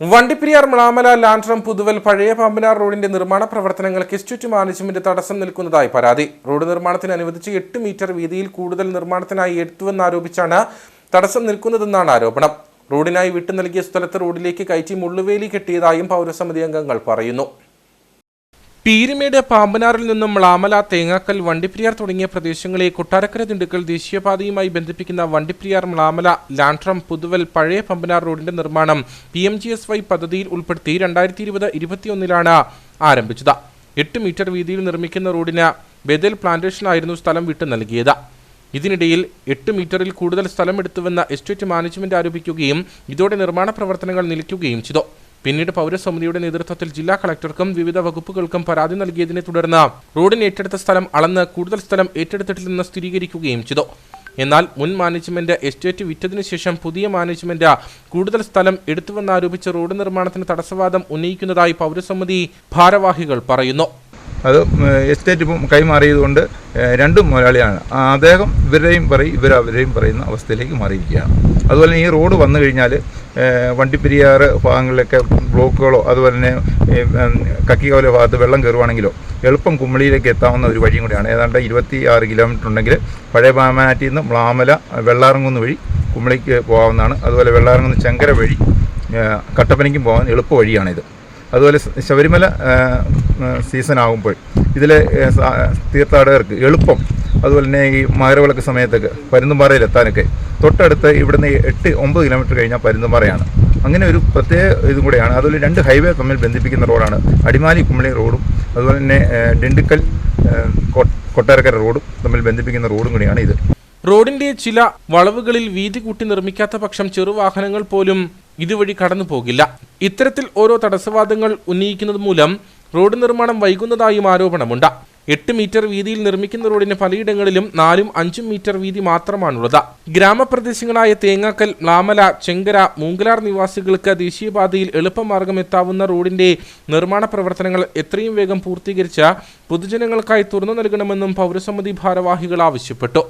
വണ്ടിപ്പെരിയാർ മ്ലാമല ലാൻഡ്രം പുതുവൽ പഴയ പാമ്പനാർ റോഡിന്റെ നിർമ്മാണ പ്രവർത്തനങ്ങൾക്ക് എസ്റ്റേറ്റ് മാനേജ്മെന്റ് തടസ്സം നിൽക്കുന്നതായി പരാതി. റോഡ് നിർമ്മാണത്തിന് അനുവദിച്ച് എട്ട് മീറ്റർ വീതിയിൽ കൂടുതൽ നിർമ്മാണത്തിനായി എടുത്തുവെന്നാരോപിച്ചാണ് തടസ്സം നിൽക്കുന്നതെന്നാണ് ആരോപണം. റോഡിനായി വിട്ടു നൽകിയ സ്ഥലത്ത് റോഡിലേക്ക് കയറ്റി മുള്ളുവേലി കെട്ടിയതായും പൗരസമിതി അംഗങ്ങൾ പറയുന്നു. പീരുമേട് പാമ്പനാറിൽ നിന്നും മ്ലാമല തേങ്ങാക്കൽ വണ്ടിപ്രിയാർ തുടങ്ങിയ പ്രദേശങ്ങളെ കൊട്ടാരക്കര ദിണ്ടുക്കൽ ദേശീയപാതയുമായി ബന്ധിപ്പിക്കുന്ന വണ്ടിപ്രിയാർ മ്ലാമല ലാൻഡ്രം പുതുവൽ പഴയ പമ്പനാർ റോഡിന്റെ നിർമ്മാണം P M G S Y പദ്ധതിയിൽ ഉൾപ്പെടുത്തി രണ്ടായിരത്തി ഇരുപത് ഇരുപത്തിയൊന്നിലാണ് ആരംഭിച്ചത്. എട്ട് മീറ്റർ വീതിയിൽ നിർമ്മിക്കുന്ന റോഡിന് ബദൽ പ്ലാന്റേഷനായിരുന്നു സ്ഥലം വിട്ടു നൽകിയത്. ഇതിനിടയിൽ എട്ട് മീറ്ററിൽ കൂടുതൽ സ്ഥലം എടുത്തുവെന്ന എസ്റ്റേറ്റ് മാനേജ്മെന്റ് ആരോപിക്കുകയും ഇതോടെ നിർമ്മാണ പ്രവർത്തനങ്ങൾ നിലയ്ക്കുകയും ചെയ്തു. പിന്നീട് പൗരസമിതിയുടെ നേതൃത്വത്തിൽ ജില്ലാ കളക്ടർക്കും വിവിധ വകുപ്പുകൾക്കും പരാതി നൽകിയതിനെ തുടർന്ന് റോഡിന് ഏറ്റെടുത്ത സ്ഥലം അളന്ന് കൂടുതൽ സ്ഥലം ഏറ്റെടുത്തിട്ടില്ലെന്ന് സ്ഥിരീകരിക്കുകയും ചെയ്തു. എന്നാൽ മുൻ മാനേജ്മെന്റ് എസ്റ്റേറ്റ് വിറ്റതിനു ശേഷം പുതിയ മാനേജ്മെന്റ് കൂടുതൽ സ്ഥലം എടുത്തുവെന്നാരോപിച്ച് റോഡ് നിർമ്മാണത്തിന് തടസ്സവാദം ഉന്നയിക്കുന്നതായി പൗരസമിതി ഭാരവാഹികൾ പറയുന്നു. അത് എസ്റ്റേറ്റ് ഇപ്പം കൈമാറിയതുകൊണ്ട് രണ്ടും മുതലാളിയാണ് അദ്ദേഹം ഇവരെയും പറയും ഇവരവരെയും പറയുന്ന അവസ്ഥയിലേക്ക് മാറിയിരിക്കുകയാണ്. അതുപോലെ ഈ റോഡ് വന്നു കഴിഞ്ഞാൽ വണ്ടിപ്പെരിയാറ് ഭാഗങ്ങളിലൊക്കെ ബ്ലോക്കുകളോ അതുപോലെ തന്നെ ഏഹ്, ഭാഗത്ത് വെള്ളം കയറുവാണെങ്കിലോ എളുപ്പം കുമ്പളിയിലേക്ക് എത്താവുന്ന ഒരു വഴിയും കൂടിയാണ്. ഏതാണ്ട് ഇരുപത്തി ആറ് കിലോമീറ്റർ ഉണ്ടെങ്കിൽ പഴയ പാമാനാറ്റിൽ നിന്ന് മ്ലാമല വെള്ളാറങ്ങുന്ന വഴി കുമ്പളിക്ക് പോകാവുന്നതാണ്. അതുപോലെ വെള്ളാറങ്ങുന്ന ചെങ്കര വഴി കട്ടപ്പനയ്ക്കും പോകാൻ എളുപ്പ വഴിയാണിത്. അതുപോലെ ശബരിമല സീസൺ ആകുമ്പോൾ ഇതിലെ തീർത്ഥാടകർക്ക് എളുപ്പം. അതുപോലെ തന്നെ ഈ മകരവിളക്ക് സമയത്തൊക്കെ പരുന്തുംപാറയിൽ എത്താനൊക്കെ തൊട്ടടുത്ത് ഇവിടുന്ന് എട്ട് ഒമ്പത് കിലോമീറ്റർ കഴിഞ്ഞാൽ പരുന്തുംപാറയാണ്. അങ്ങനെ ഒരു പ്രത്യേക ഇതും കൂടെയാണ്. അതുപോലെ രണ്ട് ഹൈവേ തമ്മിൽ ബന്ധിപ്പിക്കുന്ന റോഡാണ് അടിമാലി കുമളി റോഡും. അതുപോലെ തന്നെ കൊ- കൊട്ടാരക്കര റോഡും തമ്മിൽ ബന്ധിപ്പിക്കുന്ന റോഡും കൂടിയാണ് ഇത്. റോഡിന്റെ ചില വളവുകളിൽ വീതി കൂട്ടി നിർമ്മിക്കാത്ത പക്ഷം ചെറുവാഹനങ്ങൾ പോലും ഇതുവഴി കടന്നു പോകില്ല ഇത്തരത്തിൽ ഓരോ തടസ്സവാദങ്ങൾ ഉന്നയിക്കുന്നത് മൂലം റോഡ് നിർമ്മാണം വൈകുന്നതായും ആരോപണമുണ്ട്. എട്ട് മീറ്റർ വീതിയിൽ നിർമ്മിക്കുന്ന റോഡിന് പലയിടങ്ങളിലും നാലും അഞ്ചും മീറ്റർ വീതി മാത്രമാണുള്ളത്. ഗ്രാമപ്രദേശങ്ങളായ തേങ്ങാക്കൽ ലാമല ചെങ്കര മൂങ്കലാർ നിവാസികൾക്ക് ദേശീയപാതയിൽ എളുപ്പമാർഗം എത്താവുന്ന റോഡിന്റെ നിർമ്മാണ പ്രവർത്തനങ്ങൾ എത്രയും വേഗം പൂർത്തീകരിച്ച് പൊതുജനങ്ങൾക്കായി തുറന്നു നൽകണമെന്നും പൗരസമിതി ഭാരവാഹികൾ ആവശ്യപ്പെട്ടു.